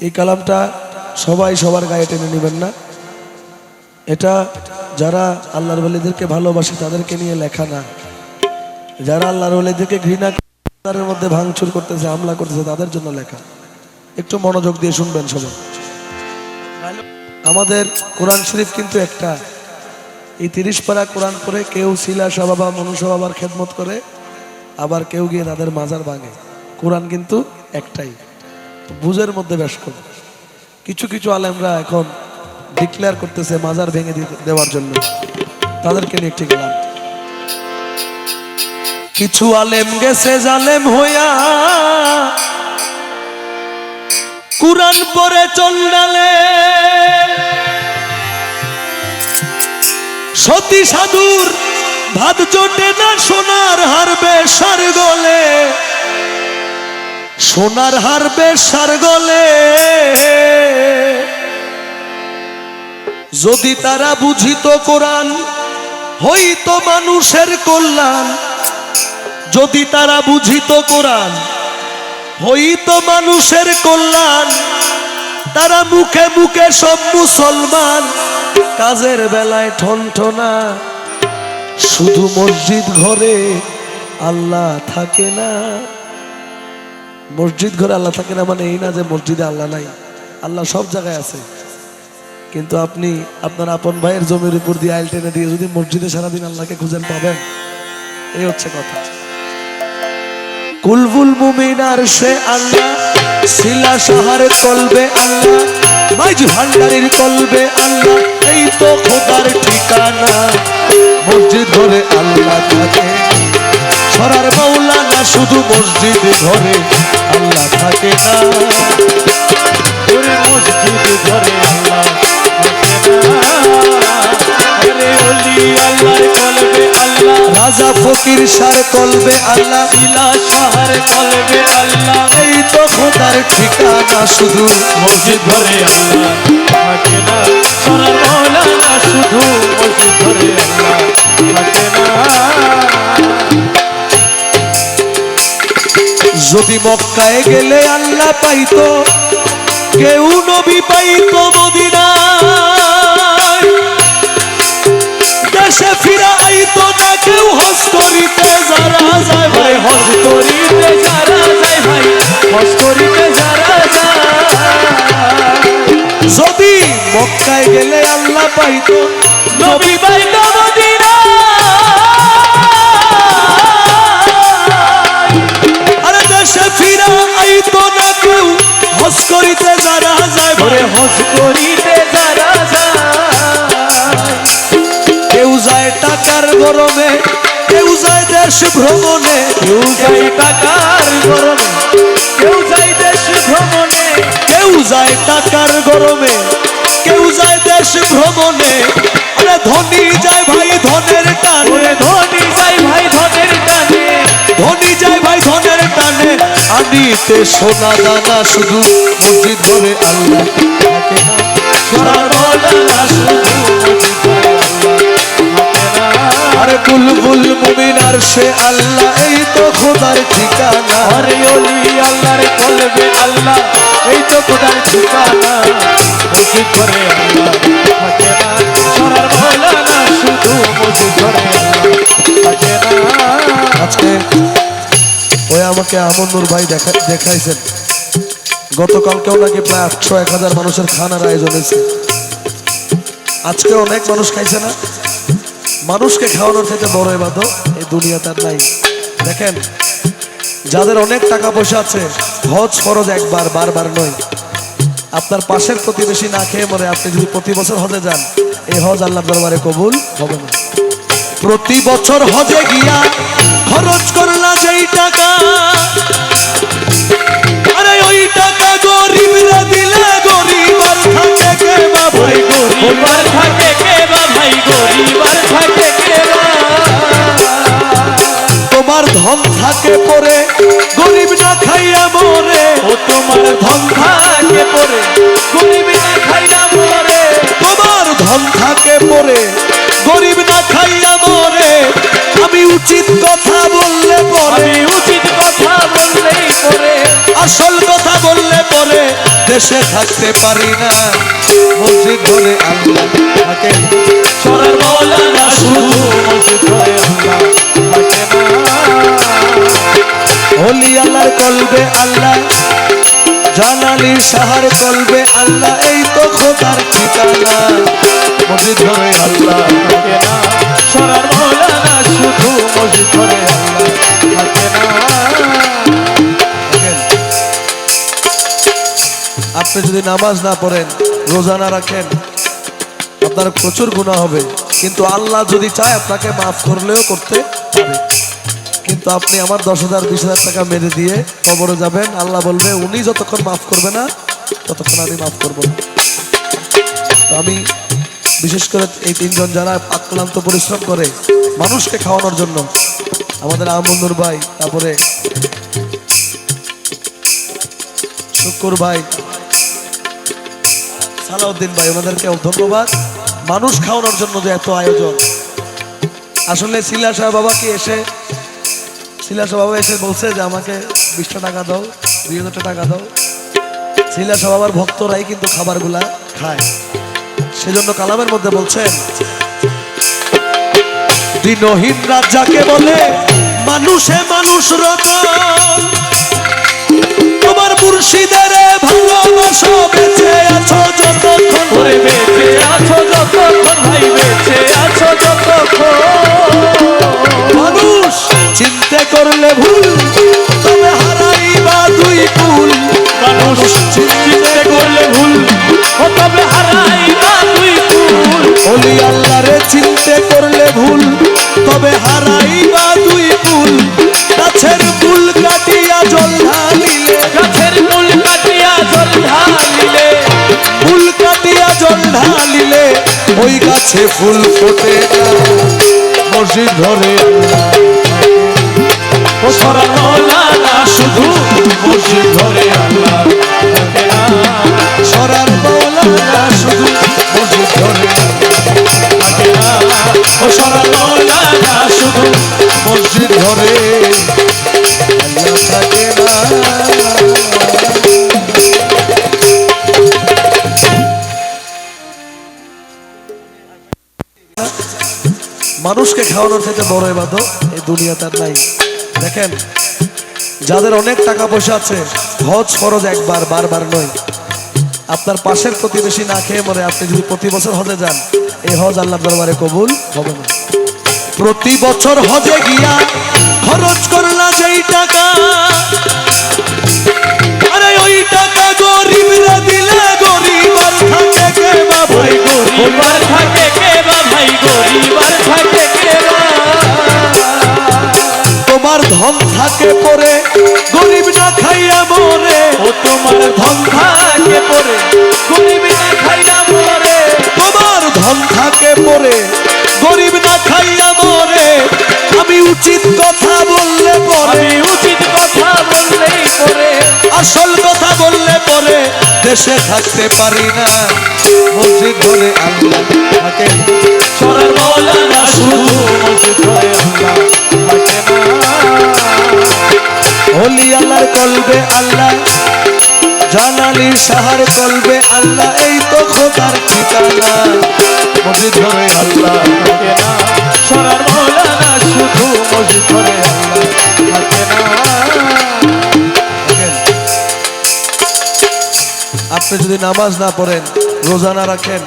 এই কালামটা সবাই সবার গায়ে টেনে নেবেন না। এটা যারা আল্লাহর ওলিদেরকে ভালোবাসে তাদেরকে নিয়ে লেখা না। যারা আল্লাহর ওলিদেরকে ঘৃণা তাদের মধ্যে ভাঙচুর করতেছে, হামলা করতেছে, তাদের জন্য লেখা। একটু মনোযোগ দিয়ে শুনবেন সবাই। আমাদের কোরআন শরীফ কিন্তু একটা। এই তিরিশ পারা কোরআন পড়ে কেউ শিলা সবাবা মনুষ্য বাবার খেদমত করে, আবার কেউ গিয়ে তাদের মাজার ভাঙে। কোরআন কিন্তু একটাই। বুঝের মধ্যে বেশ কম কিছু কিছু আলেমরা এখন ডিক্লেয়ার করতেছে মাজার ভেঙে দেওয়ার জন্য। তাদেরকে নিয়ে একটি গেলাম কিছু আলেম গেছে জালেম হইয়া, কুরআন পরে চন্ডালে সতী সাধুর ভাত জোটে না সোনার হারবে সার গলে। সোনার হার সার গলে। যদি তারা বুঝিত কোরআন, হইতো মানুষের কল্যাণ। যদি তারা বুঝিত কোরআন, হইতো মানুষের কল্যাণ। তারা মুখে মুখে সব মুসলমান। কাজের বেলায় ঠনঠনা। শুধু মসজিদ ঘরে আল্লাহ থাকে না। মসজিদ ঘরে আল্লাহ থাকে না মানে এই না যে মসজিদে আল্লাহ নাই। আল্লাহ সব জায়গায় আছে। কিন্তু আপনি আপনার আপন ভাইয়ের জমির উপর দিয়ে আইল টেনে দিয়ে যদি মসজিদে সারাদিন আল্লাহকে খুঁজেন পাবেন? এই হচ্ছে কথা। কুলবুল মুমিনার সে আল্লাহ, শিলা সাহার কলবে আল্লাহ, মাইজ ভান্ডারির কলবে আল্লাহ, এই তো খোদার ঠিকানা। মসজিদ ঘরে আল্লাহ থাকে। সরার মৌলানা শুধু মসজিদ ঘরে। আল্লাহ থাকে না। ওরে মসজিদ ঘরে আল্লাহ রাজা ফকির সার কলবে আল্লাহ। ইলা শাহর কলবে আল্লাহ। এই তো খোদার ঠিকানা শুধু মসজিদ ঘরে আল্লাহ। থাকে না। সোনার মৌলানা শুধু মসজিদ ঘরে আল্লাহ। থাকে না। যদি মক্কায় গেলে আল্লাহ পাইতো, কেউ নবী পাইতো মদিনায়। দেশে ফিরা আইতো না, কেউ হস করিতে যারা যায় ভাই, হজ করিতে যারা যায় ভাই, হজ করিতে যারা যায়। যদি মক্কায় গেলে আল্লাহ পাইতো, নবী বাইত মদিনা ওরে হজ করিতে যারা কেউ যায় টাকার গরমে কেউ যায় দেশ ভ্রমণে কেউ যায় টাকার গরমে কেউ যায় দেশ ভ্রমণে কেউ যায় টাকার গরমে কেউ যায় দেশ ভ্রমণে। আরে ধনী যায় ভাই ধনের টানে ধনী যায় ভাই ধনের টানে। ধনী যায় ভাই ধনের টানে। আনিতে সোনা দানা শুধু মসজিদ ধরে আল্লাহ আরে বুলবুল মুমিনার সে আল্লাহ এই তো খোদার ঠিকানা। আরে অলি আল্লাহর কলবে আল্লাহ এই তো খোদার ঠিকানা। মসজিদ ঘরে আল্লাহ আমাকে আমনুর ভাই দেখা দেখাইছেন। গতকালকেও নাকি প্রায় আটশো, এক হাজার মানুষের খানার আয়োজন হয়েছে। আজকে অনেক মানুষ খাইছে না। মানুষকে খাওয়ানোর থেকে বড় এবাদত এই দুনিয়া তার নাই। দেখেন, যাদের অনেক টাকা পয়সা আছে, হজ ফরজ একবার, বারবার নয়। আপনার পাশের প্রতিবেশী না খেয়ে মরে, আপনি যদি প্রতি বছর হজে যান, এই হজ আল্লাহ দরবারে কবুল হবে না। প্রতি বছর হজে গিয়া খরচ করলা যেই টাকা। আরে ওই টাকা গরিবরা দিলে গরিব আর থাকে কে বা ভাই, গরিবার থাকে কে বা ভাই, গরিবার থাকে কে তোমার ধন থাকে পরে, গরিব না খাইয়া মরে, ও তোমার ধন থাকে উচিত কথা বললে পরে। উচিত কথা বললেই পরে। আসল কথা বললে পরে দেশে থাকতে পারি না। মসজিদ ঘরে আল্লাহ থাকে সরার মৌলানা শুধু মসজিদ ঘরে আল্লাহ থাকে হলি আল্লাহর কলবে আল্লাহ জানালি সাহার কলবে আল্লাহ এই তো খোদার ঠিকানা। মসজিদ ঘরে আল্লাহ থাকে না। সরার আপনি যদি নামাজ না পড়েন, রোজা না রাখেন, আপনার প্রচুর গুণা হবে। কিন্তু আল্লাহ যদি চায়, আপনাকে মাফ করলেও করতে পারে কিন্তু আপনি আমার দশ হাজার, বিশ হাজার টাকা মেরে দিয়ে কবরে যাবেন। আল্লাহ বলবে, উনি যতক্ষণ মাফ করবে না, ততক্ষণ আমি মাফ করব আমি বিশেষ করে এই তিনজন যারা আক্রান্ত পরিশ্রম করে মানুষকে খাওয়ানোর জন্য। আমাদের আমন্দুর ভাই, তারপরে শুকুর ভাই, সালাউদ্দিন ভাই ওনাদেরকে ধন্যবাদ। মানুষ খাওয়ানোর জন্য যে এত আয়োজন। আসলে শিলা সাহেব বাবাকে এসে, শিলা সাহেব বাবা এসে বলছে যে আমাকে বিশটা টাকা দাও, দুই টাকা দাও। শিলা সাহেব বাবার ভক্তরাই কিন্তু খাবারগুলা খায়। সেজন্য কালামের মধ্যে বলছেন দিনহীন রাজাকে বলে, মানুষে মানুষ রত তোমার মুর্শিদের ভালোবাসো বেঁচে আছো যতক্ষণ বেঁচে আছো যতক্ষণ ভাই বেঁচে ওই গাছে ফুল ফোটে মসজিদ ধরে শুধু মসজিদ আল্লাহ খাওয়ানোর সাথে বড় এবাদত এই দুনিয়াতে আর নাই। দেখেন, যাদের অনেক টাকা পয়সা আছে, হজ খরচ একবার, বারবার নয়। আপনার পাশের প্রতিবেশী না খেয়ে মরে, আপনি যদি প্রতি বছর হজে যান, এই হজ আল্লাহ দরবারে কবুল হবে না। প্রতি বছর হজে গিয়া খরচ করলা যেই টাকা থাকে পরে গরিব না খাইয়া মরে। ও তোমার ধন থাকে পরে গরিব না খাইয়া মরে। তোমার ধন থাকে পরে গরিব না খাইয়া মরে। আমি উচিত কথা বললে পরে আমি উচিত কথা বললেই পরে। আসল কথা বললে পরে দেশে থাকতে পারি না। মসজিদ ধরে আল্লাহ থাকে সরার মৌলানা শুধু মসজিদ ঘরে আল্লাহ হলি আল্লাহর কলবে আল্লাহ জানালি সাহার কলবে আল্লাহ, এই তো খোদার ঠিকানা। মসজিদ ধরে আল্লাহ সরার মৌলানা শুধু মসজিদ থাকে আপনি যদি নামাজ না পড়েন, রোজা না রাখেন,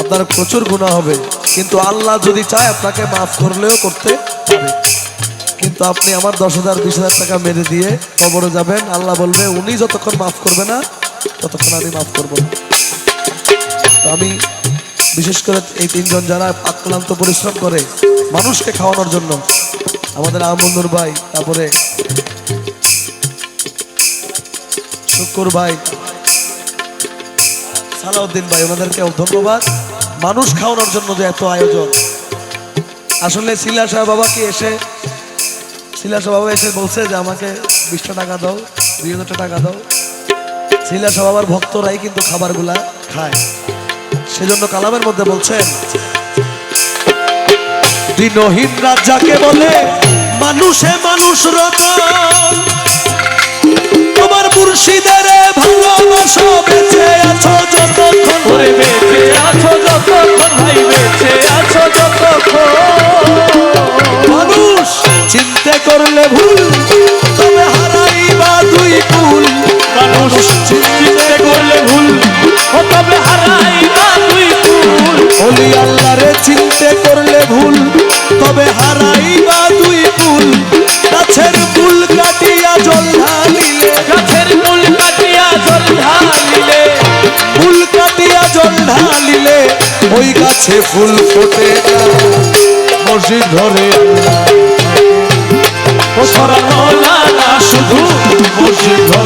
আপনার প্রচুর গুণা হবে। কিন্তু আল্লাহ যদি চায়, আপনাকে মাফ করলেও করতে পারে। কিন্তু আপনি আমার দশ হাজার, বিশ হাজার টাকা মেরে দিয়ে কবরে যাবেন। আল্লাহ বলবে, উনি যতক্ষণ মাফ করবে না, ততক্ষণ আমি মাফ করব। তো আমি বিশেষ করে এই তিনজন যারা আক্রান্ত পরিশ্রম করে মানুষকে খাওয়ানোর জন্য, আমাদের আমন্দুর ভাই, তারপরে শুকুর ভাই, সালাউদ্দিন ভাই, ওনাদেরকে ধন্যবাদ। মানুষ খাওয়ানোর জন্য যে এত আয়োজন। আসলে শিলা সাহেব বাবাকে এসে শিলাসবাবু এসে বলছে যে আমাকে বিশশো টাকা দাও, দুই হাজার টাকা দাও। শিলাসবাবার ভক্তরাই কিন্তু খাবারগুলা খায়। সেজন্য কালামের মধ্যে বলছেন দিনহীন রাজাকে বলে, মানুষে মানুষ রত তোমার মুর্শিদের ভালোবাসো বেঁচে আছো যতক্ষণ। বেঁচে করলে ভুল, তবে হারাইবা দুই কুল মানুষ চিনতে করলে ভুল, ও তবে হারাই না তুই কুল অলি আল্লাহরে, চিনতে করলে ভুল, তবে হারাইবা দুই কুল গাছের ফুল কাটিয়া জল ঢালিলে, গাছের মূল কাটিয়া জল ঢালিলে, ফুল কাটিয়া জল ঢালিলে, ওই গাছে ফুল ফোটে না। মসজিদ ধরে আল্লাহ। ও সরা মৌলানা শুধু ধরে